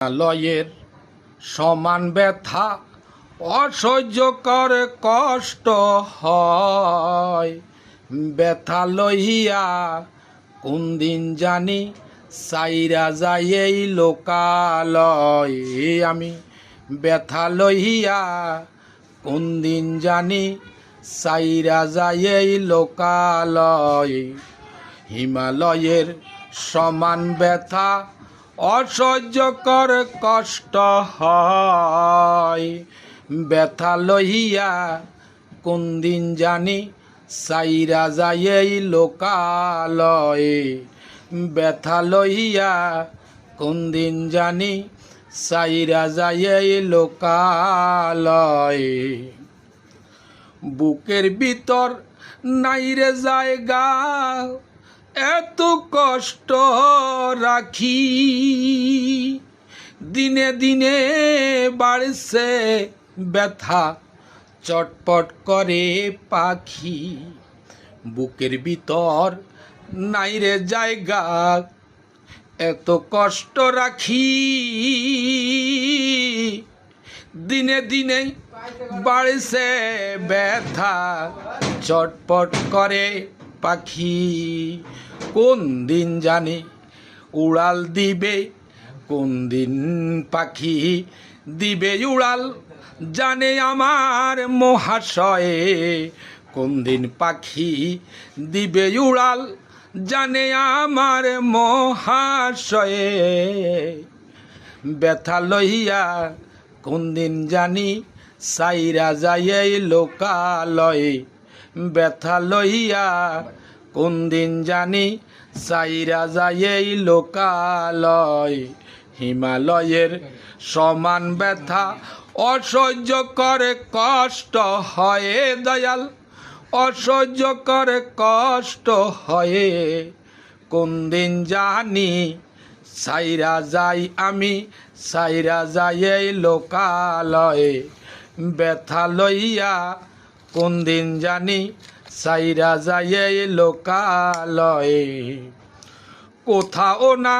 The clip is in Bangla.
লয়ের সমান ব্যথা অসহ্য করে কষ্ট হয়। ব্যথা লইয়া কোন দিন জানি সাইরা যাই এই লোকালয়। আমি ব্যথা লইয়া কোন দিন জানি সাইরা যাই এই লোকালয়। হিমালয়ের সমান ব্যথা অসহ্যকর কষ্ট হয়। ব্যথা লইয়া কোন দিন জানি সাইরা যায় এই লোকালয়ে। ব্যথা লইয়া কোন দিন জানি সাইরা যায় এই লোকালয়ে। বুকের ভিতর নাইরে জায়গা এত কষ্ট রাখি। দিনে দিনে বাড়ছে ব্যথা, চটপট করে পাখি। বুকের ভিতর নাইরে জায়গা, এত কষ্ট রাখি। দিনে দিনে বাড়ছে ব্যথা, চটপট করে পাখি, কোন দিন জানি উড়াল দিবে, কোন দিন পাখি দিবে উড়াল, জানে আমার মহাশয়ে, কোন দিন পাখি দিবে উড়াল, জানে আমার মহাশয়ে। ব্যথা লইয়া কোন দিন জানি সাইরা যায় এই লোকালয়ে ব্যথা লইয়া কোন দিন জানি সাইরা যায় এই লোকালয়। হিমালয়ের সমান ব্যথা অসহ্য করে কষ্ট হয় দয়াল, অসহ্য করে কষ্ট হয়ে কোন দিন জানি সাইরা যাই আমি, সাইরা যাই এই লোকালয়ে। ব্যথা লইয়া কোন দিন জানি সাইরা যাই এই লোকালয়ে। কোথাও না